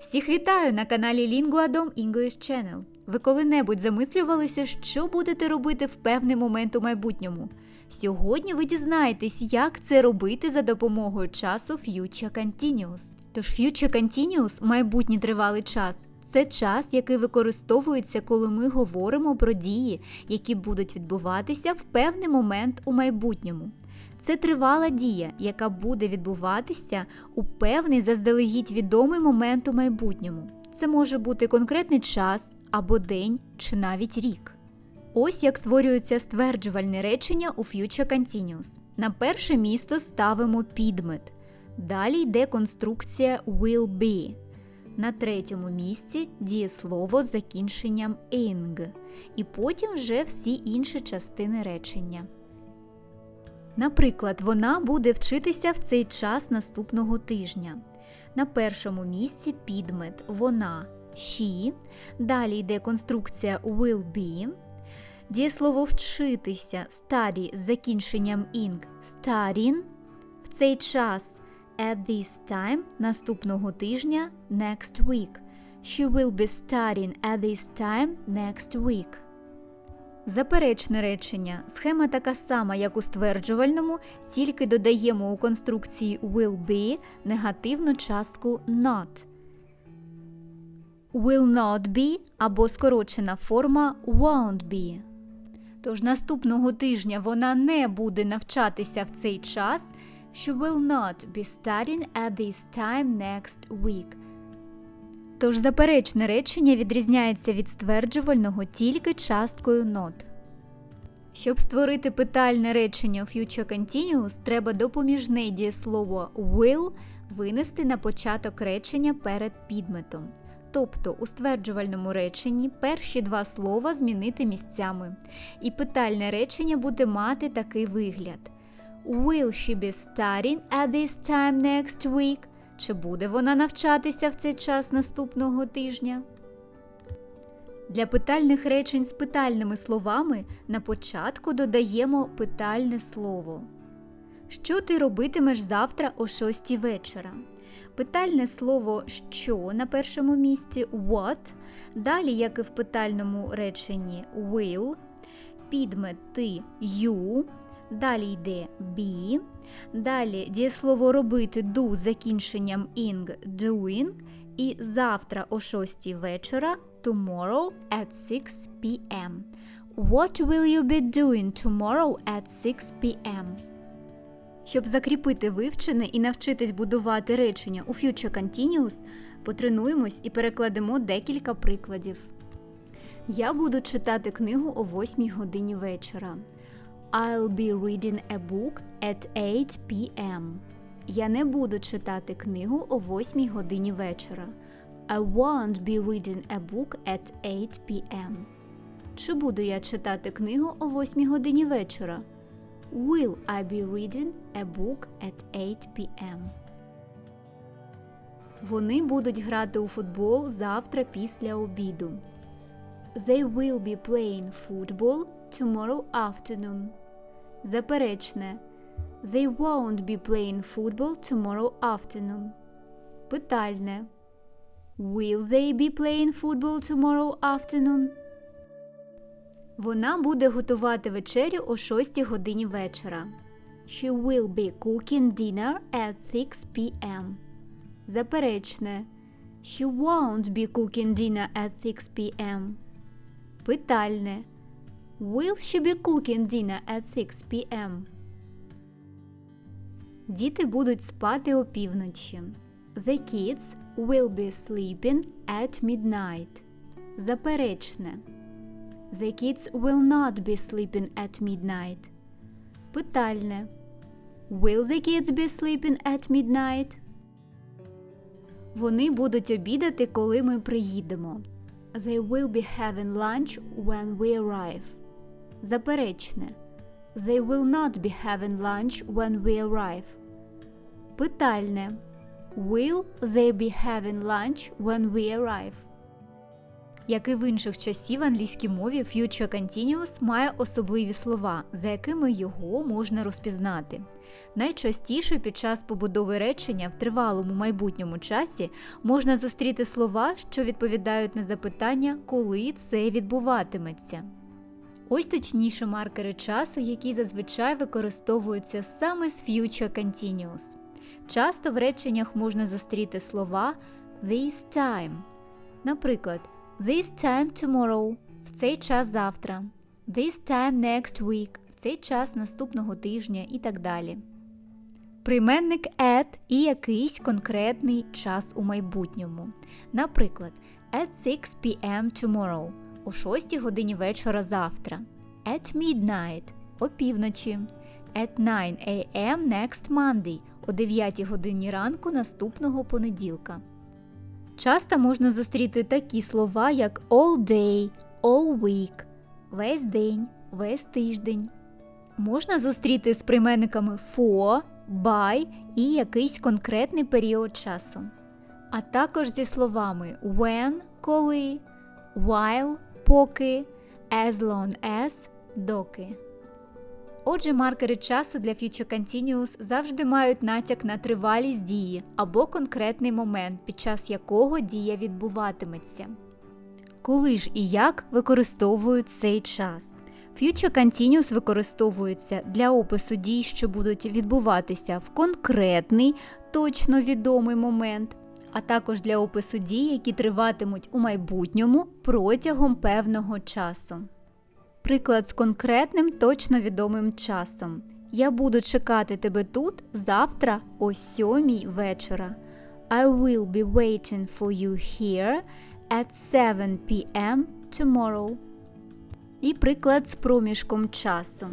Всіх вітаю на каналі Linguadom English Channel. Ви коли-небудь замислювалися, що будете робити в певний момент у майбутньому? Сьогодні ви дізнаєтесь, як це робити за допомогою часу Future Continuous. Тож Future Continuous – майбутній тривалий час. Це час, який використовується, коли ми говоримо про дії, які будуть відбуватися в певний момент у майбутньому. Це тривала дія, яка буде відбуватися у певний заздалегідь відомий момент у майбутньому. Це може бути конкретний час або день чи навіть рік. Ось як створюється стверджувальне речення у Future Continuous. На перше місто ставимо підмет. Далі йде конструкція will be. На третьому місці дієслово з закінченням ing. І потім вже всі інші частини речення. Наприклад, вона буде вчитися в цей час наступного тижня. На першому місці підмет вона she. Далі йде конструкція will be. Дієслово вчитися study з закінченням ing studying. В цей час at this time наступного тижня next week. She will be studying at this time next week. Заперечне речення. Схема така сама, як у стверджувальному, тільки додаємо у конструкції will be негативну частку not. Will not be або скорочена форма won't be. Тож наступного тижня вона не буде навчатися в цей час. She will not be studying at this time next week. Тож заперечне речення відрізняється від стверджувального тільки часткою not. Щоб створити питальне речення Future Continuous, треба допоміжне дієслово will винести на початок речення перед підметом. Тобто у стверджувальному реченні перші два слова змінити місцями. І питальне речення буде мати такий вигляд: Will she be studying at this time next week? Чи буде вона навчатися в цей час наступного тижня? Для питальних речень з питальними словами на початку додаємо питальне слово. Що ти робитимеш завтра о 6 вечора? Питальне слово що на першому місці what. Далі, як і в питальному реченні will, підмет ти you. Далі йде be. Далі дієслово робити do закінченням ing doing. І завтра о 6 вечора tomorrow at 6 p.m. What will you be doing tomorrow at 6 p.m.? Щоб закріпити вивчене і навчитись будувати речення у Future Continuous, потренуємось і перекладемо декілька прикладів. Я буду читати книгу о 8 годині вечора. I'll be reading a book at 8 p.m. Я не буду читати книгу о 8 годині вечора. I won't be reading a book at 8 p.m. Чи буду я читати книгу о 8 годині вечора? Will I be reading a book at 8 p.m. Вони будуть грати у футбол завтра після обіду. They will be playing football tomorrow afternoon. Заперечне. They won't be playing football tomorrow afternoon. Питальне. Will they be playing football tomorrow afternoon? Вона буде готувати вечерю о 6 годині вечора. She will be cooking dinner at 6 p.m. Заперечне. She won't be cooking dinner at 6 p.m. Питальне. Will she be cooking dinner at 6 p.m.? Діти будуть спати опівночі. The kids will be sleeping at midnight. Заперечне. The kids will not be sleeping at midnight. Питальне. Will the kids be sleeping at midnight? Вони будуть обідати, коли ми приїдемо. They will be having lunch when we arrive. Заперечне. They will not be having lunch when we arrive. Питальне. Will they be having lunch when we arrive? Як і в інших часів в англійській мові, future continuous має особливі слова, за якими його можна розпізнати. Найчастіше під час побудови речення в тривалому майбутньому часі можна зустріти слова, що відповідають на запитання, коли це відбуватиметься. Ось точніше маркери часу, які зазвичай використовуються саме з future continuous. Часто в реченнях можна зустріти слова this time. Наприклад, this time tomorrow в цей час завтра, this time next week в цей час наступного тижня і так далі. Прийменник at і якийсь конкретний час у майбутньому. Наприклад, at 6 p.m. tomorrow о 6 годині вечора завтра. At midnight о півночі. At 9 a.m. next Monday о 9 годині ранку наступного понеділка. Часто можна зустріти такі слова, як all day, all week, весь день, весь тиждень. Можна зустріти з прийменниками for, by і якийсь конкретний період часу. А також зі словами when, коли, while, поки, as long as, доки. Отже, маркери часу для Future Continuous завжди мають натяк на тривалість дії або конкретний момент, під час якого дія відбуватиметься. Коли ж і як використовують цей час? Future Continuous використовується для опису дій, що будуть відбуватися в конкретний, точно відомий момент, а також для опису дій, які триватимуть у майбутньому протягом певного часу. Приклад з конкретним точно відомим часом. Я буду чекати тебе тут завтра о сьомій вечора. I will be waiting for you here at 7 p.m. tomorrow. І приклад з проміжком часу.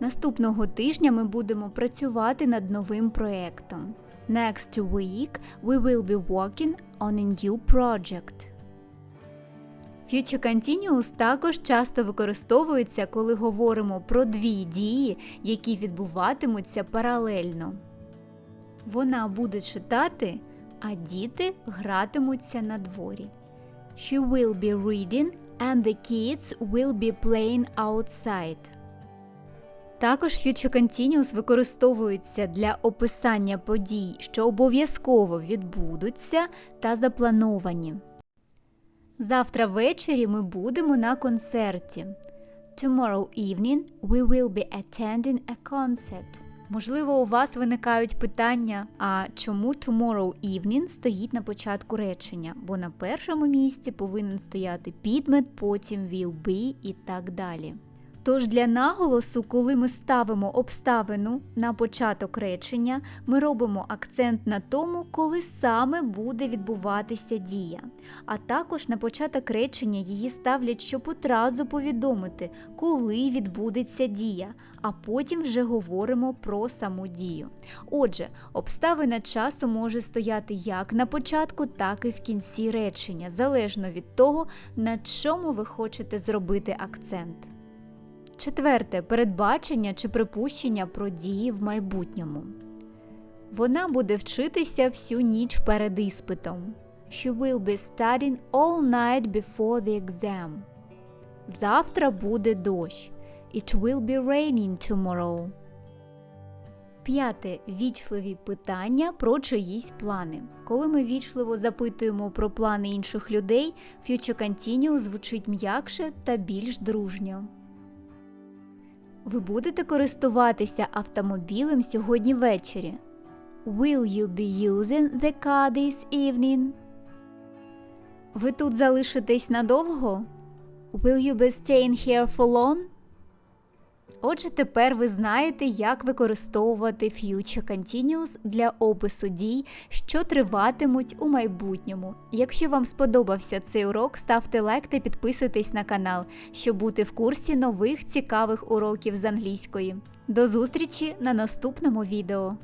Наступного тижня ми будемо працювати над новим проєктом. Next week we will be working on a new project. Future Continuous також часто використовується, коли говоримо про дві дії, які відбуватимуться паралельно. Вона буде читати, а діти гратимуться на дворі. She will be reading and the kids will be playing outside. Також Future Continuous використовується для описання подій, що обов'язково відбудуться та заплановані. Завтра ввечері ми будемо на концерті. Tomorrow evening we will be attending a concert. Можливо, у вас виникають питання, а чому tomorrow evening стоїть на початку речення, бо на першому місці повинен стояти підмет, потім will be і так далі. Тож для наголосу, коли ми ставимо обставину на початок речення, ми робимо акцент на тому, коли саме буде відбуватися дія. А також на початок речення її ставлять, щоб одразу повідомити, коли відбудеться дія, а потім вже говоримо про саму дію. Отже, обставина часу може стояти як на початку, так і в кінці речення, залежно від того, на чому ви хочете зробити акцент. Четверте передбачення чи припущення про дії в майбутньому. Вона буде вчитися всю ніч перед іспитом. She will be studying all night before the exam. Завтра буде дощ. It will be raining tomorrow. П'яте вічливі питання про чиїсь плани. Коли ми вічливо запитуємо про плани інших людей, Future Continuous звучить м'якше та більш дружньо. Ви будете користуватися автомобілем сьогодні ввечері? Will you be using the car this evening? Ви тут залишитесь надовго? Will you be staying here for long? Отже, тепер ви знаєте, як використовувати Future Continuous для опису дій, що триватимуть у майбутньому. Якщо вам сподобався цей урок, ставте лайк та підписуйтесь на канал, щоб бути в курсі нових цікавих уроків з англійської. До зустрічі на наступному відео!